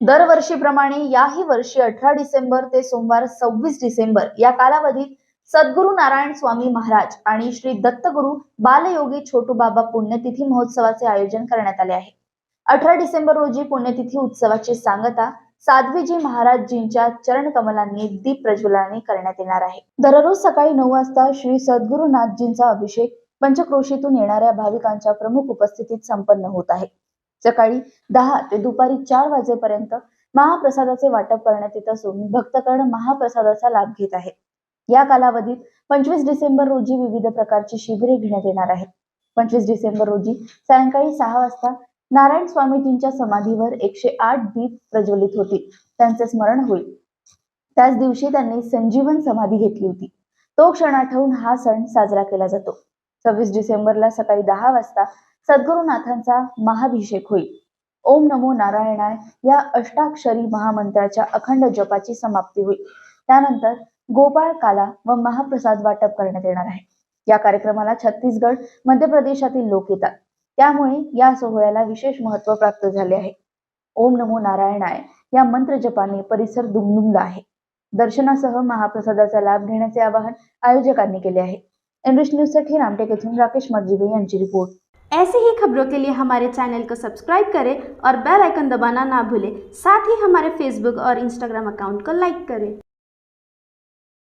दरवर्षीप्रमाणे याही वर्षी अठरा डिसेंबर ते सोमवार सव्वीस डिसेंबर या कालावधीत सद्गुरु नारायण स्वामी महाराज आणि श्री दत्तगुरु बालयोगी छोटू बाबा पुण्यतिथी महोत्सवाचे आयोजन करण्यात आले आहे. अठरा डिसेंबर रोजी पुण्यतिथी उत्सवाची सांगता साध्वीजी महाराजजींच्या चरणकमलांनी दीप प्रज्वलाने करण्यात येणार आहे. दररोज सकाळी नऊ वाजता श्री सद्गुरुनाथजींचा अभिषेक पंचक्रोशीतून येणाऱ्या भाविकांच्या प्रमुख उपस्थितीत संपन्न होत आहे. सकाळी दहा ते दुपारी चार वाजेपर्यंत महाप्रसादाचे वाटप करण्यात येत असून भक्तगण महाप्रसादाचा लाभ घेत आहे या कालावधीत पंचवीस डिसेंबर रोजी विविध प्रकारची शिबिरे घेण्यात येणार आहेत. पंचवीस डिसेंबर रोजी सायंकाळी सहा वाजता नारायण स्वामीजींच्या समाधीवर एकशे आठ दीप प्रज्वलित होती त्यांचे स्मरण होईल. त्याच दिवशी त्यांनी संजीवन समाधी घेतली होती. तो क्षण आठवून हा सण साजरा केला जातो. सव्वीस डिसेंबरला सकाळी दहा वाजता सद्गुरुनाथांचा महाभिषेक होईल. ओम नमो नारायणाय. या अष्टाक्षरी महामंत्राच्या अखंड जपाची समाप्ती होईल. त्यानंतर गोपाळ काला व महाप्रसाद वाटप करण्यात येणार आहे. या कार्यक्रमाला छत्तीसगड मध्य प्रदेशातील लोक येतात. त्यामुळे या सोहळ्याला विशेष महत्त्व प्राप्त झाले आहे. ओम नमो नारायणाय. या मंत्र जपाने परिसर दुमदुमला आहे. दर्शनासह महाप्रसादाचा लाभ घेण्याचे आवाहन आयोजकांनी केले आहे. एनरिच न्यूजसाठी रामटेक येथून राकेश मर्जिबे यांची रिपोर्ट. ऐसी ही खबरों के लिए हमारे चैनल को सब्सक्राइब करें और बेल आइकन दबाना ना भूलें। साथ ही हमारे फेसबुक और इंस्टाग्राम अकाउंट को लाइक करें।